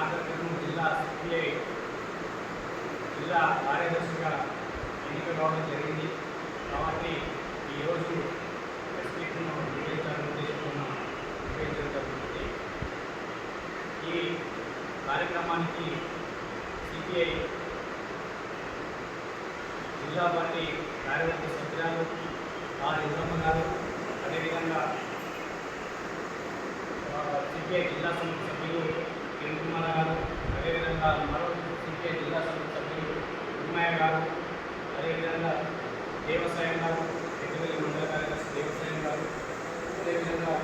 ఆంధ్రప్రదేశ్ జిల్లా సిపిఐ జిల్లా కార్యదర్శిగా ఎన్నిక కావడం జరిగింది. కాబట్టి ఈరోజు ఎస్పీను మీట్ను నిర్వహించాలని ఉద్దేశిస్తున్నాం జరుగుతుంది. ఈ కార్యక్రమానికి సిపిఐ జిల్లా పార్టీ కార్యదర్శి సభ్యురాలు ఆర్ ఇంద్రమ్మ గారు అదేవిధంగా సిపిఐ జిల్లా సమితి సభ్యులు కిరణ్ కుమార్ గారు అదేవిధంగా మరో సిపిఐ జిల్లా సమితి సభ్యులు ఉమ్మయ్య గారు అదేవిధంగా దేవసాయం గారు పెద్దపల్లి మండల కార్యదర్శి దేవసాయం గారు అదేవిధంగా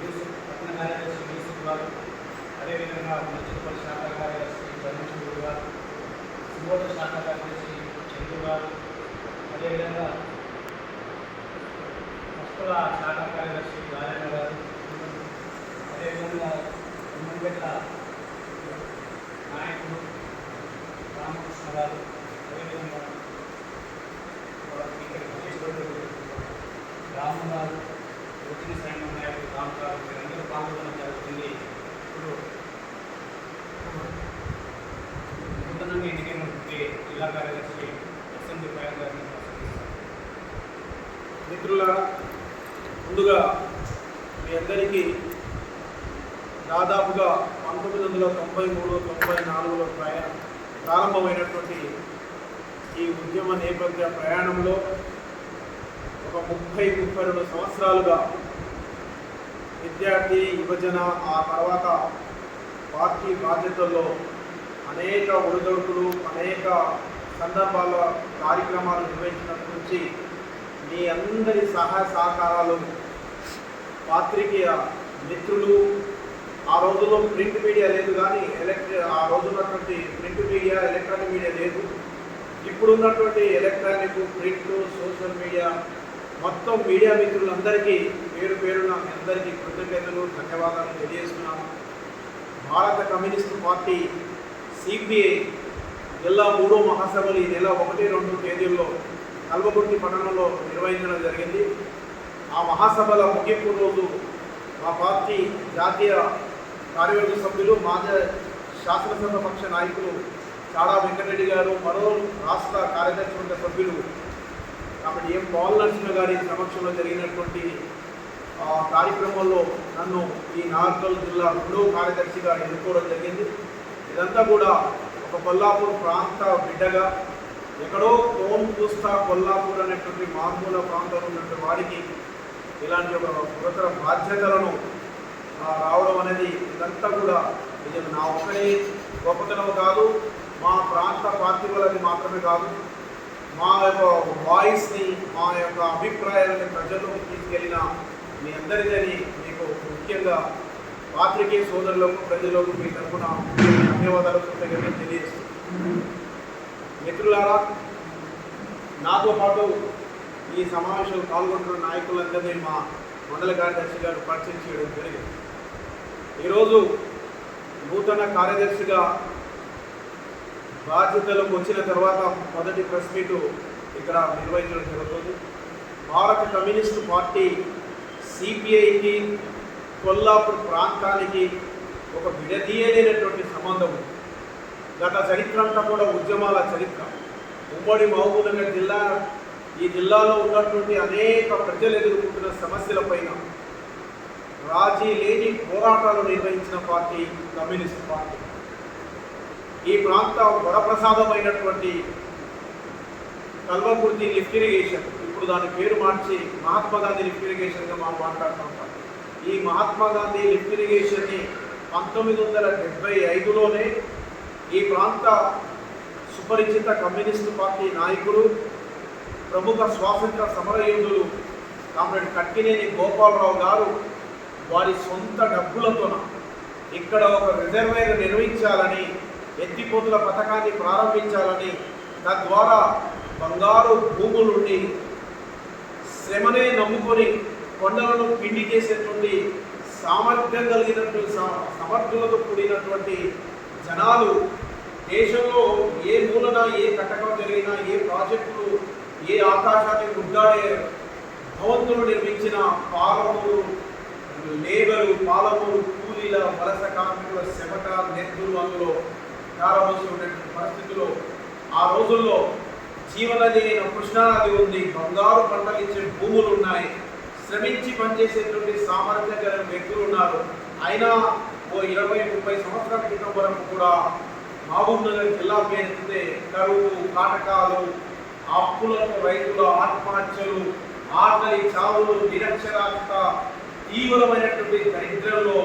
యూసుఫ్ పట్టణ కార్యదర్శి యూసుఫ్ గారు అదేవిధంగా మున్సిపల్ శాఖ కార్యదర్శి పరమేశ్వరుడు గారు సుబోధ శాఖ కార్యదర్శి చంద్రు గారు అదేవిధంగా పుష్పల శాఖ కార్యదర్శి రాజన్న గారు అదేవిధంగా ఉమ్మడిపెట్ట నాయకుడు రామకృష్ణ గారు అదేవిధంగా ఇక్కడ రాము గారు వచ్చిన సైన్యం నాయకుడు రామ్ గారు వీరందరూ పాల్గొనడం జరుగుతుంది. ఇప్పుడు నూతనంగా ఎన్నికైనటువంటి జిల్లా కార్యదర్శి ఎస్ఎండి ఫైర్ గారిని మిత్రుల ముందుగా మీ అందరికీ దాదాపుగా పంతొమ్మిది వందల తొంభై మూడు తొంభై నాలుగులో ప్రయాణం ప్రారంభమైనటువంటి ఈ ఉద్యమ నేపథ్య ప్రయాణంలో ఒక ముప్పై ముప్పై రెండు సంవత్సరాలుగా విద్యార్థి యువజన ఆ తర్వాత పార్టీ బాధ్యతల్లో అనేక ఒడిదొడుకులు అనేక సందర్భాల్లో కార్యక్రమాలు నిర్వహించినప్పటి నుంచి మీ అందరి సహాయ సహకారాలు పాత్రికేయ మిత్రులు ఆ రోజుల్లో ప్రింట్ మీడియా లేదు కానీ ఎలక్ట్రి ఆ రోజు ఉన్నటువంటి ప్రింట్ మీడియా ఎలక్ట్రానిక్ మీడియా లేదు. ఇప్పుడు ఉన్నటువంటి ఎలక్ట్రానిక్ ప్రింట్ సోషల్ మీడియా మొత్తం మీడియా మిత్రులందరికీ పేరు పేరున అందరికీ కృతజ్ఞతలు ధన్యవాదాలు తెలియజేస్తున్నాము. భారత కమ్యూనిస్టు పార్టీ సిపిఐ జిల్లా మూడో మహాసభలు ఈ నెల ఒకటి రెండు తేదీల్లో కల్వకుర్తి పట్టణంలో నిర్వహించడం జరిగింది. ఆ మహాసభల ముగింపు రోజు మా పార్టీ జాతీయ కార్యవర్గ సభ్యులు మాజీ శాసనసభ పక్ష నాయకులు చాడా వెంకటరెడ్డి గారు మరో రాష్ట్ర కార్యదర్శి వర్గ సభ్యులు. కాబట్టి ఏం పవన్ నరసింహ గారి సమక్షంలో జరిగినటువంటి ఆ కార్యక్రమంలో నన్ను ఈ నాగర్కల్ జిల్లా రెండో కార్యదర్శిగా ఎన్నుకోవడం జరిగింది. ఇదంతా కూడా ఒక కొల్లాపూర్ ప్రాంత బిడ్డగా ఎక్కడో తోం చూస్తా కొల్లాపూర్ అనేటువంటి మామూల ప్రాంతంలో ఉన్నటువంటి వాడికి ఇలాంటి ఒక గురుతర బాధ్యతలను రావడం అనేది ఇదంతా కూడా ఇది నా ఒక్కడే గొప్పతనం కాదు మా ప్రాంత పార్టీ వాళ్ళని మాత్రమే కాదు. మా యొక్క వాయిస్ని మా యొక్క అభిప్రాయాలని ప్రజల్లోకి తీసుకెళ్ళిన మీ అందరిదని మీకు ముఖ్యంగా పాత్రికేయ సోదరులకు ప్రజలకు మీ తరఫున ధన్యవాదాలు కృతజ్ఞతలు తెలియజేస్తున్నాను మిత్రులారా నాతో పాటు ఈ సమావేశంలో పాల్గొంటున్న నాయకులందరినీ మా మండల కార్యదర్శి గారు పరిచయం చేయడం జరిగింది. ఈరోజు నూతన కార్యదర్శిగా బాధ్యతలకు వచ్చిన తర్వాత మొదటి ప్రెస్ మీటు ఇక్కడ నిర్వహించడం జరుగుతుంది. భారత కమ్యూనిస్టు పార్టీ సిపిఐకి కొల్లాపూర్ ప్రాంతానికి ఒక విడదీయలేనటువంటి సంబంధం గత చరిత్ర అంతా కూడా ఉద్యమాల చరిత్ర. ఉమ్మడి మహబూబ్నగర్ జిల్లా ఈ జిల్లాలో ఉన్నటువంటి అనేక ప్రజలు ఎదుర్కొంటున్న సమస్యలపైన రాజీ లేని పోరాటాలు నిర్వహించిన పార్టీ కమ్యూనిస్ట్ పార్టీ. ఈ ప్రాంత వరప్రసాదమైనటువంటి కల్వకుర్తి లిఫ్ట్ ఇరిగేషన్. ఇప్పుడు దాని పేరు మార్చి మహాత్మా గాంధీ లిఫ్ట్ ఇరిగేషన్గా మనం మాట్లాడుతూ ఉంటాం ఈ మహాత్మా గాంధీ లిఫ్ట్ ఇరిగేషన్ని పంతొమ్మిది వందల డెబ్బై ఐదులోనే ఈ ప్రాంత సుపరిచిత కమ్యూనిస్టు పార్టీ నాయకులు ప్రముఖ స్వాతంత్ర సమరయోధులు కామ్రేడ్ కట్టినేని గోపాలరావు గారు వారి సొంత డబ్బులతోన ఇక్కడ ఒక రిజర్వేర్ నిర్మించాలని ఎత్తిపోతుల పథకాన్ని ప్రారంభించాలని తద్వారా బంగారు భూముల నుండి శ్రమనే నమ్ముకొని కొండలను పిండి చేసేటువంటి సామర్థ్యం కలిగినటువంటి సమర్థులతో కూడినటువంటి జనాలు దేశంలో ఏ మూలన ఏ కట్టకం జరిగినా ఏ ప్రాజెక్టులు ఏ ఆకాశాన్ని గుడ్డాడే భవంతులు నిర్మించిన పాలమూరు లేబరు పాలమూరు కూలీల వలస కార్మికుల శమట నెత్తులు అందులో ప్రారంభించినటువంటి పరిస్థితుల్లో ఆ రోజుల్లో జీవనది అయిన కృష్ణానది ఉంది. బంగారు పంటలిచ్చే భూములు ఉన్నాయి. శ్రమించి పనిచేసేటువంటి సామర్థ్యం గల వ్యక్తులు ఉన్నారు. అయినా ఓ ఇరవై ముప్పై సంవత్సరాల క్రితం వరకు కూడా మహబూబ్ నగర్ జిల్లా పేరెత్తితే కరువు కాటకాలు అప్పులను రైతుల ఆత్మహత్యలు ఆకలి చావులు నిరక్షరాస్యత తీవ్రమైనటువంటి దరిద్రంలో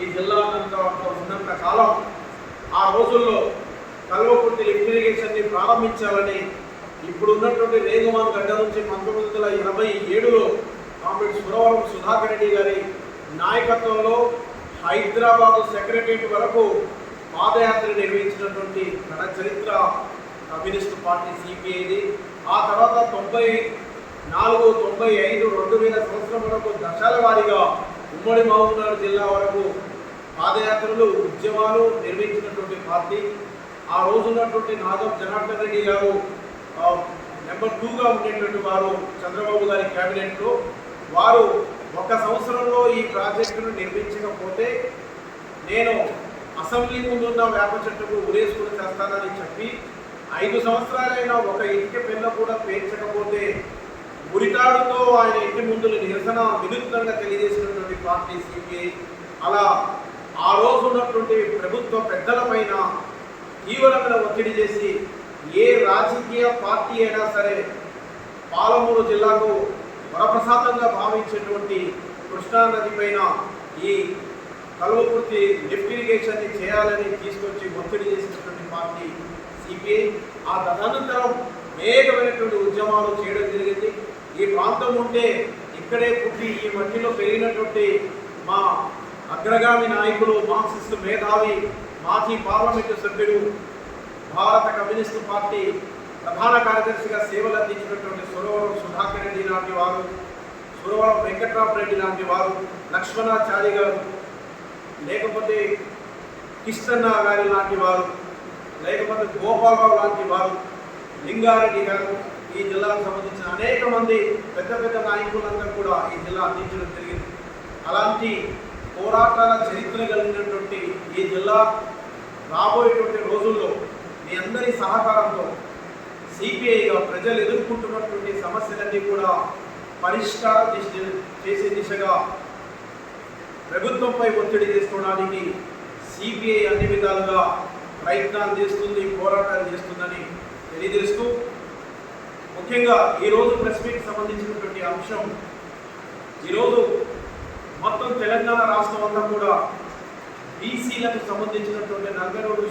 ఈ జిల్లానంతా ఉన్నంత కాలం ఆ రోజుల్లో కల్వకుర్తి లిఫ్ట్ ఇరిగేషన్ని ప్రారంభించాలని ఇప్పుడు ఉన్నటువంటి రేగుమాన్ గడ్డ నుంచి పంతొమ్మిది వందల ఎనభై ఏడులో కామ్రేడ్ సురవరం సుధాకర్ రెడ్డి గారి నాయకత్వంలో హైదరాబాద్ సెక్రటరియట్ వరకు పాదయాత్ర నిర్వహించినటువంటి ఘన చరిత్ర కమ్యూనిస్ట్ పార్టీ సిపిఐది. ఆ తర్వాత తొంభై నాలుగు తొంభై ఐదు రెండు వేల సంవత్సరం వరకు దశల వారీగా ఉమ్మడి మహబూబ్నగర్ జిల్లా వరకు పాదయాత్రలు ఉద్యమాలు నిర్వహించినటువంటి పార్టీ. ఆ రోజు ఉన్నటువంటి నాగం జనార్దన్ రెడ్డి గారు నెంబర్ టూగా ఉండేటువంటి వారు చంద్రబాబు గారి క్యాబినెట్లో. వారు ఒక సంవత్సరంలో ఈ ప్రాజెక్టును నిర్మించకపోతే నేను అసెంబ్లీ ముందున్న వేప చెట్టుకు ఉరేసుకుని చేస్తానని చెప్పి ఐదు సంవత్సరాలైనా ఒక ఇంటి పిల్ల కూడా పేర్చకపోతే ఉరితాడుతో ఆయన ఇంటి ముందు నిరసన వినూత్నంగా తెలియజేసినటువంటి పార్టీ సిపిఐ అలా ఆ రోజు ఉన్నటువంటి ప్రభుత్వ పెద్దలపైన తీవ్రమైన ఒత్తిడి చేసి ఏ రాజకీయ పార్టీ అయినా సరే పాలమూరు జిల్లాకు వరప్రసాదంగా భావించేటువంటి కృష్ణానది పైన ఈ కల్వకుర్తి లిఫ్ట్ ఇరిగేషన్ని చేయాలని తీసుకొచ్చి ఒత్తిడి చేసినటువంటి పార్టీ సిపిఐ ఆ తదనంతరం అనేకమైనటువంటి ఉద్యమాలు చేయడం జరిగింది. ఈ ప్రాంతం ఉంటే ఇక్కడే పుట్టి ఈ మట్టిలో పెరిగినటువంటి మా అగ్రగామి నాయకులు మార్క్సిస్ట్ మేధావి మాజీ పార్లమెంటు సభ్యుడు భారత కమ్యూనిస్టు పార్టీ ప్రధాన కార్యదర్శిగా సేవలు అందించినటువంటి సురవరం సుధాకర్ రెడ్డి లాంటి వారు సురవరం వెంకట్రామరెడ్డి లాంటి వారు లక్ష్మణాచారి గారు లేకపోతే కిష్టన్న గారి లాంటి వారు లేకపోతే గోపాలరావు లాంటి వారు లింగారెడ్డి గారు ఈ జిల్లాకు సంబంధించిన అనేక మంది పెద్ద పెద్ద నాయకులందరూ కూడా ఈ జిల్లా అందించడం జరిగింది. అలాంటి పోరాటాల చరిత్ర కలిగినటువంటి ఈ జిల్లా రాబోయేటువంటి రోజుల్లో మీ అందరి సహకారంతో సిపిఐగా ప్రజలు ఎదుర్కొంటున్నటువంటి సమస్యలన్నీ కూడా పరిష్కారం దిశ- చేసే దిశగా ప్రభుత్వంపై ఒత్తిడి చేసుకోవడానికి సిపిఐ అన్ని విధాలుగా ప్రయత్నాలు చేస్తుంది పోరాటాలు చేస్తుందని తెలియజేస్తూ ముఖ్యంగా ఈరోజు ప్రెస్ మీట్ సంబంధించినటువంటి అంశం ఈరోజు మొత్తం తెలంగాణ రాష్ట్రం అంతా కూడా బీసీలకు సంబంధించినటువంటి నలభై రెండు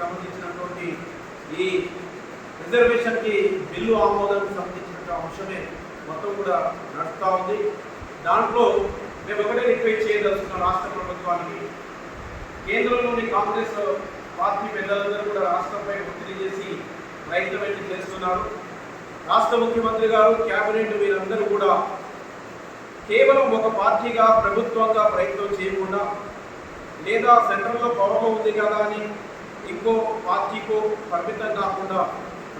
సంబంధించినటువంటి ఈ రిజర్వేషన్కి బిల్లు ఆమోదానికి సంబంధించిన అంశమే మొత్తం కూడా నడుస్తూ ఉంది. దాంట్లో మేము ఒకటే రిక్వెస్ట్ చేయదలుచుకున్న రాష్ట్ర ప్రభుత్వానికి కేంద్రంలోని కాంగ్రెస్ పార్టీ పెద్దలందరూ కూడా రాష్ట్రంపై ఒత్తిడి చేసి ప్రయత్నం అయితే చేస్తున్నారు. రాష్ట్ర ముఖ్యమంత్రి గారు కేబినెట్ వీరందరూ కూడా కేవలం ఒక పార్టీగా ప్రభుత్వంగా ప్రయత్నం చేయకుండా లేదా సెంట్రల్లో పవర్ ఉంది కదా అని ఇంకో పార్టీకో పరిమితం కాకుండా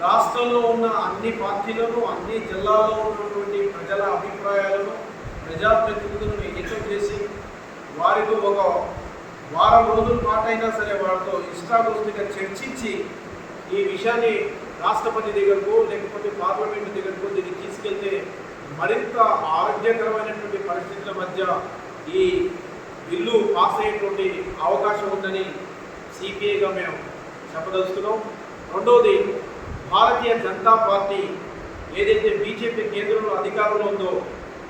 రాష్ట్రంలో ఉన్న అన్ని పార్టీలను అన్ని జిల్లాల్లో ఉన్నటువంటి ప్రజల అభిప్రాయాలను ప్రజాప్రతినిధులను ఎన్నికలు చేసి వారితో ఒక వారం రోజుల పాటైనా సరే వారితో ఇష్టాగోష్ఠిగా చర్చించి ఈ విషయాన్ని రాష్ట్రపతి దగ్గరకు లేకపోతే పార్లమెంట్ దగ్గరకు దీన్ని తీసుకెళ్తే మరింత ఆరోగ్యకరమైనటువంటి పరిస్థితుల మధ్య ఈ బిల్లు పాస్ అయ్యేటువంటి అవకాశం ఉందని సిపిఐగా మేము చెప్పదలుచుకున్నాం. రెండవది భారతీయ జనతా పార్టీ ఏదైతే బీజేపీ కేంద్రంలో అధికారంలో ఉందో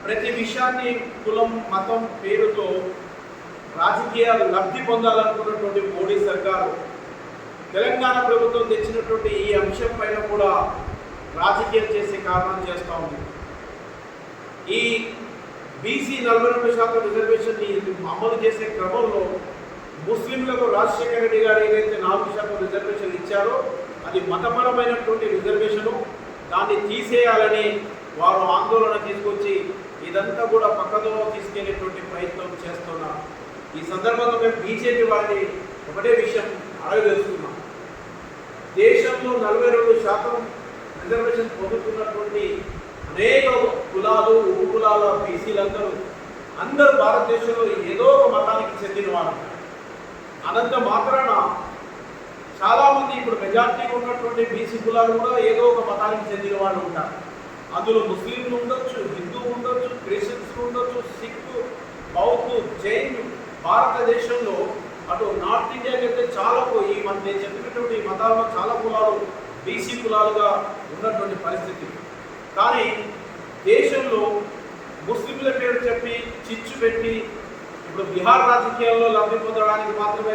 ప్రతి విషయాన్ని కులం మతం పేరుతో రాజకీయ లబ్ధి పొందాలనుకున్నటువంటి మోడీ సర్కారు తెలంగాణ ప్రభుత్వం తెచ్చినటువంటి ఈ అంశం పైన కూడా రాజకీయం చేసే కారణం చేస్తూ ఉంది. ఈ బీసీ నలభై రెండు శాతం రిజర్వేషన్ని అమలు చేసే క్రమంలో ముస్లింలకు రాజశేఖర రెడ్డి గారు ఏదైతే నాలుగు శాతం రిజర్వేషన్ ఇచ్చారో అది మతపరమైనటువంటి రిజర్వేషను దాన్ని తీసేయాలని వారు ఆందోళన తీసుకొచ్చి ఇదంతా కూడా పక్కదో తీసుకెళ్ళేటువంటి ప్రయత్నం చేస్తున్నారు. ఈ సందర్భంగా మేము బీజేపీ వారిని ఒకటే విషయం అడగదలుచుకున్నాం. దేశంలో నలభై రెండు శాతం రిజర్వేషన్ పొందుతున్నటువంటి అనేక కులాలు ఉప కులాల బీసీలందరూ అందరూ భారతదేశంలో ఏదో ఒక మతానికి చెందిన వారు. అనంత మాత్రాన చాలామంది ఇప్పుడు మెజార్టీ ఉన్నటువంటి బీసీ కులాలు కూడా ఏదో ఒక మతానికి చెందిన వాళ్ళు ఉంటారు. అందులో ముస్లింలు ఉండొచ్చు హిందూ ఉండొచ్చు క్రిస్టియన్స్ ఉండొచ్చు సిక్కు బౌద్ధు జైన్ భారతదేశంలో అటు నార్త్ ఇండియాకి అయితే చాలా ఈ మన నేను చెప్పినటువంటి మతాల్లో చాలా కులాలు బీసీ కులాలుగా ఉన్నటువంటి పరిస్థితి. కానీ దేశంలో ముస్లింల పేరు చెప్పి చిచ్చు పెట్టి ఇప్పుడు బీహార్ రాజకీయాల్లో లబ్ధి పొందడానికి మాత్రమే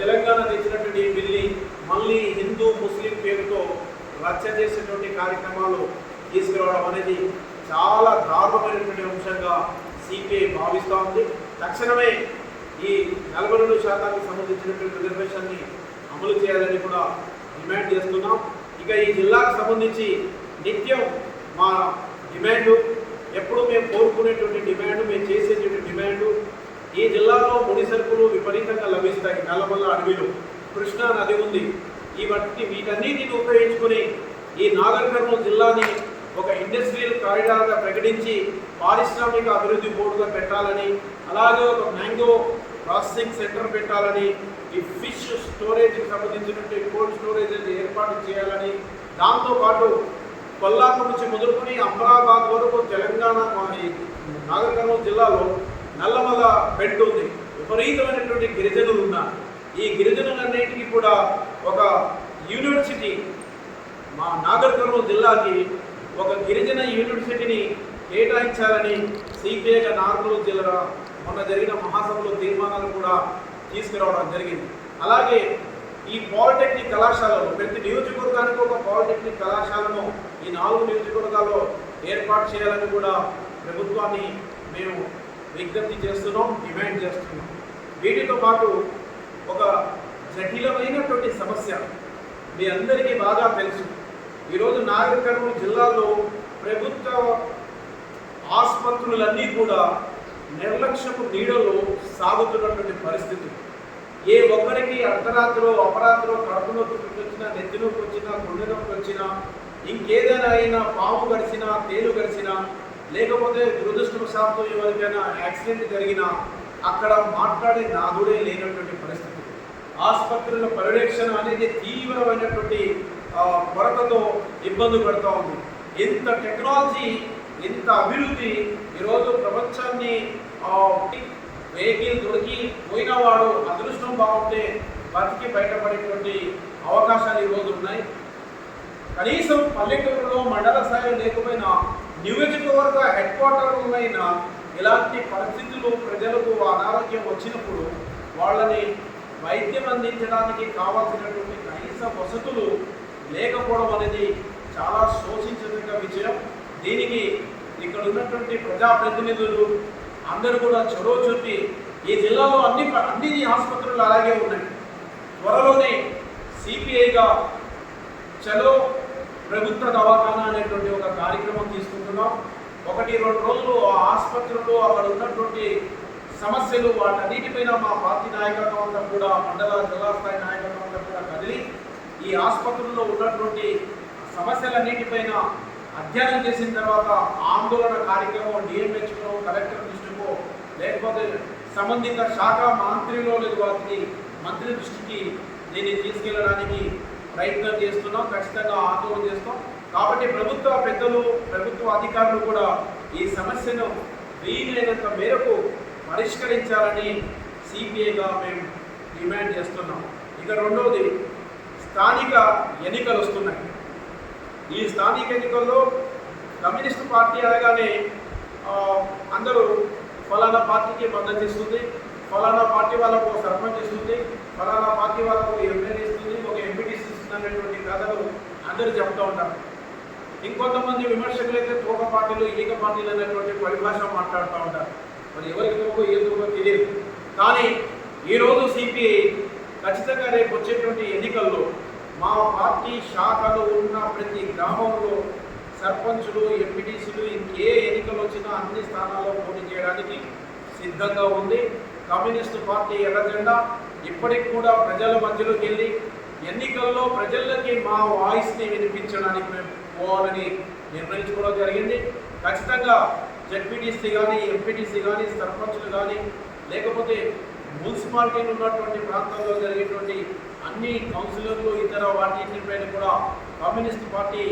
తెలంగాణ తెచ్చినటువంటి బిల్లి మళ్ళీ హిందూ ముస్లిం పేరుతో రచ్చ చేసేటువంటి కార్యక్రమాలు తీసుకురావడం అనేది చాలా దారుణమైనటువంటి అంశంగా సిపిఐ భావిస్తూ ఉంది. తక్షణమే ఈ నలభై రెండు శాతానికి సంబంధించినటువంటి రిజర్వేషన్ని అమలు చేయాలని కూడా డిమాండ్ చేస్తున్నాం. ఇక ఈ జిల్లాకు సంబంధించి నిత్యం మా డిమాండ్ ఎప్పుడు మేము కోరుకునేటువంటి డిమాండ్ మేము చేసేటువంటి డిమాండ్ ఈ జిల్లాలో ముడి సరుకులు విపరీతంగా లభిస్తాయి. నల్లమల్ల అడవిలో కృష్ణా నది ఉంది. ఇవన్నీ వీటన్నిటిని ఉపయోగించుకొని ఈ నాగర్ కర్నూలు జిల్లాని ఒక ఇండస్ట్రియల్ కారిడార్గా ప్రకటించి పారిశ్రామిక అభివృద్ధి బోర్డుగా పెట్టాలని అలాగే ఒక మ్యాంగో ప్రాసెసింగ్ సెంటర్ పెట్టాలని ఈ ఫిష్ స్టోరేజ్కి సంబంధించినటువంటి కోల్డ్ స్టోరేజ్ ఏర్పాటు చేయాలని దాంతోపాటు కొల్లాపూర్ నుంచి మొదలుకొని అమరాబాద్ వరకు తెలంగాణ మా నాగర్ కర్నూలు జిల్లాలో నల్లమల బెడ్ ఉంది. విపరీతమైనటువంటి గిరిజనులు ఉన్నారు. ఈ గిరిజనులన్నింటికి కూడా ఒక యూనివర్సిటీ మా నాగర్ కర్నూలు జిల్లాకి ఒక గిరిజన యూనివర్సిటీని కేటాయించాలని సిపిఐగా నాగర్కర్నూలు జిల్లా మొన్న జరిగిన మహాసభలో తీర్మానాలు కూడా తీసుకురావడం జరిగింది. అలాగే ఈ పాలిటెక్నిక్ కళాశాలలో ప్రతి నియోజకవర్గానికి ఒక పాలిటెక్నిక్ కళాశాలను ఈ నాలుగు నియోజకవర్గాల్లో ఏర్పాటు చేయాలని కూడా ప్రభుత్వాన్ని మేము విజ్ఞప్తి చేస్తున్నాం డిమాండ్ చేస్తున్నాం. వీటితో పాటు ఒక జటిలమైనటువంటి సమస్య మీ అందరికీ బాగా తెలుసు. ఈరోజు నాగర్ కర్నూలు జిల్లాలో ప్రభుత్వ ఆసుపత్రులన్నీ కూడా నిర్లక్ష్యపు నీడలో సాగుతున్నటువంటి పరిస్థితి. ఏ ఒక్కరికి అర్ధరాత్రిలో అపరాత్రిలో కడుపు నొప్పి వచ్చినా నెత్తి నొప్పి వచ్చినా గుండె నొప్పి వచ్చినా ఇంకేదైనా అయినా పాము గడిచినా తేలు గడిచినా లేకపోతే దురదృష్టవశాత్తు ఎవరికైనా యాక్సిడెంట్ జరిగినా అక్కడ మాట్లాడే నాదుడే లేనటువంటి పరిస్థితి. ఆసుపత్రుల పర్యవేక్షణ అనేది తీవ్రమైనటువంటి కొరతతో ఇబ్బంది పడుతూ ఉంది. ఇంత టెక్నాలజీ ఇంత అభివృద్ధి ఈరోజు ప్రపంచాన్ని వెహికల్ దొరికి పోయిన వాడు అదృష్టం బాగుంటే బతికి బయటపడేటువంటి అవకాశాలు ఈరోజు ఉన్నాయి. కనీసం పల్లెటూరులో మండల స్థాయిలో లేకపోయినా నియోజకవర్గ హెడ్ క్వార్టర్లైన ఇలాంటి పరిస్థితులు ప్రజలకు అనారోగ్యం వచ్చినప్పుడు వాళ్ళని వైద్యం అందించడానికి కావాల్సినటువంటి కనీస వసతులు లేకపోవడం అనేది చాలా శోషించదగ్గ విషయం. దీనికి ఇక్కడ ఉన్నటువంటి ప్రజాప్రతినిధులు అందరూ కూడా చొరవ చూపి ఈ జిల్లాలో అన్ని అన్ని ఆసుపత్రులు అలాగే ఉన్నాయి. త్వరలోనే సిపిఐగా చలో ప్రభుత్వ దవాఖానా అనేటువంటి ఒక కార్యక్రమం తీసుకుంటున్నాం. ఒకటి రెండు రోజులు ఆ ఆసుపత్రుల్లో అక్కడ ఉన్నటువంటి సమస్యలు వాటన్నిటిపైన మా పార్టీ నాయకత్వం అంతా కూడా మండల జిల్లా స్థాయి నాయకత్వం అంతా కూడా కదిలి ఈ ఆసుపత్రుల్లో ఉన్నటువంటి సమస్యలన్నిటిపైన అధ్యయనం చేసిన తర్వాత ఆందోళన కార్యక్రమం డిఎంహెచ్కో కలెక్టర్ దృష్టికో లేకపోతే సంబంధిత శాఖ మంత్రిలో లేదు వాటిని మంత్రి దృష్టికి దీన్ని తీసుకెళ్ళడానికి ప్రయత్నం చేస్తున్నాం ఖచ్చితంగా ఆందోళన చేస్తాం. కాబట్టి ప్రభుత్వ పెద్దలు ప్రభుత్వ అధికారులు కూడా ఈ సమస్యను వీలైనంత మేరకు పరిష్కరించాలని సిపిఐగా మేము డిమాండ్ చేస్తున్నాం. ఇక రెండవది స్థానిక ఎన్నికలు వస్తున్నాయి. ఈ స్థానిక ఎన్నికల్లో కమ్యూనిస్ట్ పార్టీ అనగానే అందరూ ఫలానా పార్టీకి మద్దతు ఇస్తుంది ఫలానా పార్టీ వాళ్ళకు ఒక సర్పంచ్ ఇస్తుంది ఫలానా పార్టీ వాళ్ళకు ఎమ్మెల్యే ఇస్తుంది ఒక ఎంపీటీసీ ఇస్తుంది అనేటువంటి కథలు అందరూ చెప్తూ ఉంటారు. ఇంకొంతమంది విమర్శకులు అయితే తోక పార్టీలు ఈక పార్టీలు అనేటువంటి పరిభాష మాట్లాడుతూ ఉంటారు. మరి ఎవరికి తోకో ఏ తోకో తెలియదు. కానీ ఈరోజు సిపిఐ ఖచ్చితంగా రేపు వచ్చేటువంటి ఎన్నికల్లో మా పార్టీ శాఖలు ఉన్న ప్రతి గ్రామంలో సర్పంచులు ఎంపీటీసీలు ఇంకే ఎన్నికలు వచ్చినా అన్ని స్థానాల్లో పోటీ చేయడానికి సిద్ధంగా ఉంది. కమ్యూనిస్టు పార్టీ ఎర్రజెండా ఇప్పటికి కూడా ప్రజల మధ్యలోకి వెళ్ళి ఎన్నికల్లో ప్రజలకి మా వాయిస్ని వినిపించడానికి మేము పోవాలని నిర్ణయించుకోవడం జరిగింది. ఖచ్చితంగా జడ్పీటీసీ కానీ ఎంపీటీసీ కానీ సర్పంచులు కానీ లేకపోతే మున్సిపాలిటీలు ఉన్నటువంటి ప్రాంతాల్లో జరిగేటువంటి అన్ని కౌన్సిలర్లు ఇతర వాటిపైన కూడా కమ్యూనిస్ట్ పార్టీ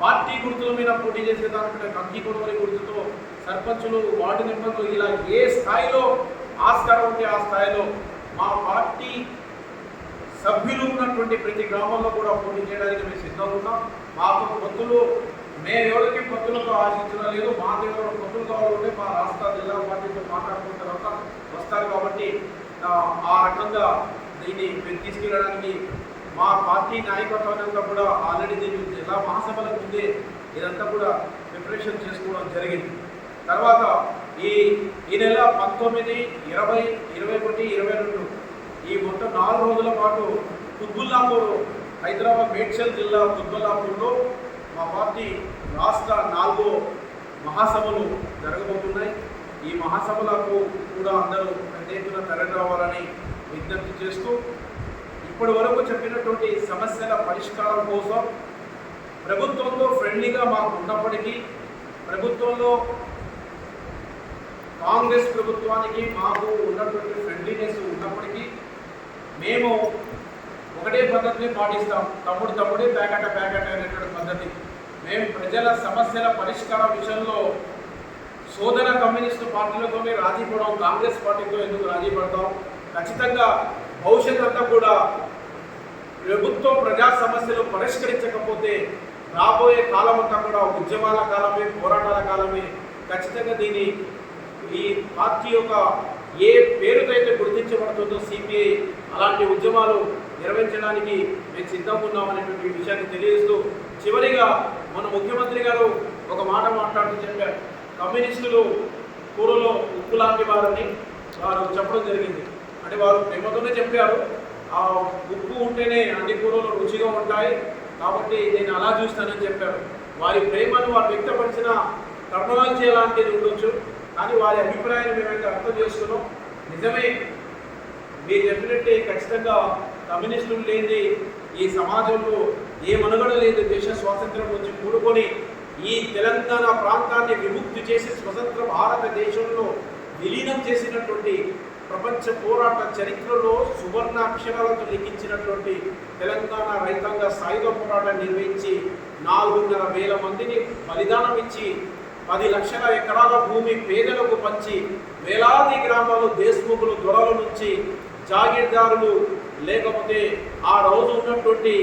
పార్టీ గుర్తుల మీద పోటీ చేసే దానిపైన కంకి కొడవలి గుర్తుతో సర్పంచులు వార్డు మెంబర్లు ఇలా ఏ స్థాయిలో ఆస్కారం ఉంటే ఆ స్థాయిలో మా పార్టీ సభ్యులు ఉన్నటువంటి ప్రతి గ్రామంలో కూడా పోటీ చేయడానికి మేము సిద్ధంగా ఉన్నాం. మాకు పొత్తులు మేము ఎవరికి పొత్తులతో ఆశించడం లేదు మా దగ్గర పొత్తులు కావాలంటే మా రాష్ట్ర జిల్లా పార్టీతో మాట్లాడుకున్న తర్వాత వస్తారు కాబట్టి ఆ, ఆ రకంగా దీన్ని తీసుకెళ్ళడానికి మా పార్టీ నాయకత్వంగా కూడా ఆల్రెడీ దీన్ని జిల్లా మహాసభలకు ముందే ఇదంతా కూడా ప్రిపరేషన్ చేసుకోవడం జరిగింది. తర్వాత ఈ ఈ నెల పంతొమ్మిది ఇరవై ఇరవై ఒకటి ఇరవై రెండు ఈ మొత్తం నాలుగు రోజుల పాటు కుత్బుల్లాపూర్ హైదరాబాద్ మేడ్చల్ జిల్లా కుత్బుల్లాపూర్లో మా పార్టీ రాష్ట్ర నాలుగో మహాసభలు జరగబోతున్నాయి. ఈ మహాసభలకు కూడా అందరూ పెద్ద ఎత్తున తరలి రావాలని విజ్ఞప్తి చేస్తూ ఇప్పటి వరకు చెప్పినటువంటి సమస్యల పరిష్కారం కోసం ప్రభుత్వంలో ఫ్రెండ్లీగా మాకు ఉన్నప్పటికీ ప్రభుత్వంలో కాంగ్రెస్ ప్రభుత్వానికి మాకు ఉన్నటువంటి ఫ్రెండ్లీనెస్ ఉన్నప్పటికీ మేము ఒకటే పద్ధతిని పాటిస్తాం. తమ్ముడు తమ్ముడే ప్యాకెట్ ప్యాకెట్ అనేటువంటి పద్ధతి. మేము ప్రజల సమస్యల పరిష్కార విషయంలో సోదర కమ్యూనిస్టు పార్టీలతో రాజీ పడడం కాంగ్రెస్ పార్టీతో ఎందుకు రాజీ పడతాం? ఖచ్చితంగా భవిష్యత్ అంతా కూడా ప్రభుత్వం ప్రజా సమస్యలు పరిష్కరించకపోతే రాబోయే కాలం అంతా కూడా ఉద్యమాల కాలమే పోరాటాల కాలమే ఖచ్చితంగా దీన్ని ఈ పార్టీ యొక్క ఏ పేరుతో అయితే గుర్తించబడుతుందో సిపిఐ అలాంటి ఉద్యమాలు నిర్వహించడానికి మేము సిద్ధంగా ఉన్నామనేటువంటి విషయాన్ని తెలియజేస్తూ చివరిగా మన ముఖ్యమంత్రి గారు ఒక మాట మాట్లాడుతూ చెప్పారు. కమ్యూనిస్టులు కూరలో ఉప్పు లాంటి వారని వారు చెప్పడం జరిగింది. అంటే వారు ప్రేమతోనే చెప్పారు. ఆ ఉప్పు ఉంటేనే అన్ని కూరలు రుచిగా ఉంటాయి. కాబట్టి నేను అలా చూస్తానని చెప్పారు. వారి ప్రేమను వారు వ్యక్తపరిచిన టర్మినాలజీ లాంటిది ఉండొచ్చు. కానీ వారి అభిప్రాయాన్ని మేమైతే అర్థం చేసుకున్నాం. నిజమే మీరు చెప్పినట్టే ఖచ్చితంగా కమ్యూనిస్టులు లేని ఈ సమాజంలో ఏ మనుగడ లేదు. దేశ స్వాతంత్రం నుంచి కూడుకొని ఈ తెలంగాణ ప్రాంతాన్ని విముక్తి చేసి స్వతంత్ర భారతదేశంలో విలీనం చేసినటువంటి ప్రపంచ పోరాట చరిత్రలో సువర్ణ అక్షరాలతో లిఖించినటువంటి తెలంగాణ రైతాంగ సాయుధ పోరాటం నిర్వహించి నాలుగున్నర వేల మందిని బలిదానం ఇచ్చి పది లక్షల ఎకరాల భూమి పేదలకు పంచి వేలాది గ్రామాలు దేశముఖులు దొరల నుంచి జాగీర్దారులు లేకపోతే ఆ రోజు ఉన్నటువంటి